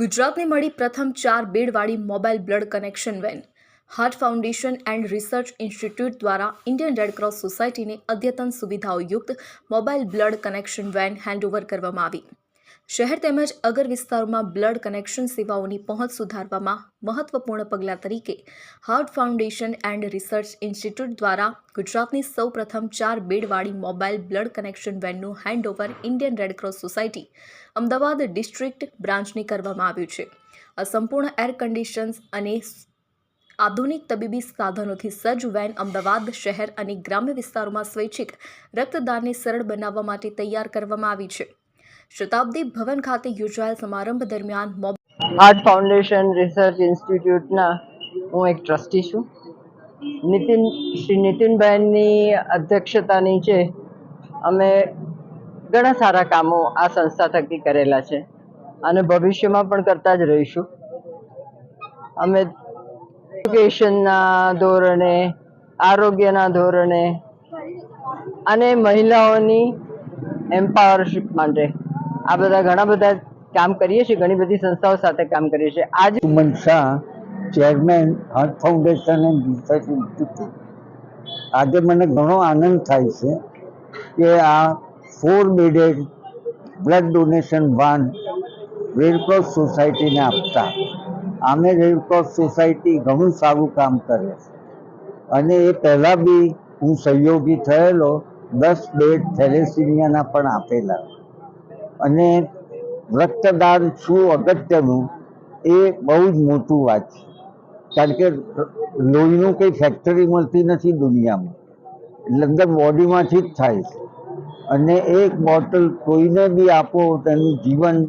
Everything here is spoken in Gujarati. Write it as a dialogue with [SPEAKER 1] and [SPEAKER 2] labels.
[SPEAKER 1] ગુજરાતને મળી પ્રથમ ચાર બેડવાળી mobile blood connection van. Heart foundation and research institute દ્વારા ઇન્ડિયન રેડક્રોસ સોસાયટીને અદ્યતન સુવિધાઓયુક્ત mobile blood connection van handover કરવામાં આવી. શહેર તેમજ અગર વિસ્તારોમાં બ્લડ કનેક્શન સેવાઓની પહોંચ સુધારવામાં મહત્વપૂર્ણ પગલાં તરીકે heart foundation and research institute દ્વારા ગુજરાતની સૌપ્રથમ ચાર બેડવાળી mobile blood connection વેનનું handover Indian red cross society Ahmedabad district બ્રાન્ચને કરવામાં આવ્યું છે. આ સંપૂર્ણ એર કન્ડિશન્સ અને આધુનિક તબીબી સાધનોથી સજ્જ વેન અમદાવાદ શહેર અને ગ્રામ્ય વિસ્તારોમાં સ્વૈચ્છિક રક્તદાનને સરળ બનાવવા માટે તૈયાર કરવામાં આવી છે. શતાબ્દી ભવન ખાતે યોજાયેલ સમારંભ દરમિયાન મોબાઈલ
[SPEAKER 2] હાર્ટ ફાઉન્ડેશન રિસર્ચ ઇન્સ્ટિટ્યૂટના હું એક ટ્રસ્ટી છું. નીતિન શ્રી નીતિનબહેનની અધ્યક્ષતા નીચે અમે ઘણા સારા કામો આ સંસ્થા થકી કરેલા છે અને ભવિષ્યમાં પણ કરતા જ રહીશું. અમે એજ્યુકેશનના ધોરણે, આરોગ્યના ધોરણે અને મહિલાઓની એમ્પાવરશીપ માટે આ બધા ઘણા બધા કામ કરીએ છીએ, ઘણી બધી સંસ્થાઓ સાથે કામ કરીએ છીએ. આજ
[SPEAKER 3] Suman Shah chairman heart foundation and research institute આજે મને ઘણો આનંદ થાય છે કે આ four bedded blood donation van red cross સોસાયટીને આપતા. આમે રેડક્રોસ સોસાયટી ઘણું સારું કામ કરે છે. અને એ પહેલાં બી હું સહયોગી થયેલો, દસ બેડ થેલેસિમિયાના પણ આપેલા. અને રક્તદાન શું અગત્યનું એ બહુ જ મોટું વાત છે. કારણ કે લોહીનું કંઈ ફેક્ટરી મળતી નથી દુનિયામાં. અંદર બોડીમાંથી જ થાય છે. અને એક બોટલ કોઈને બી આપો તેનું જીવન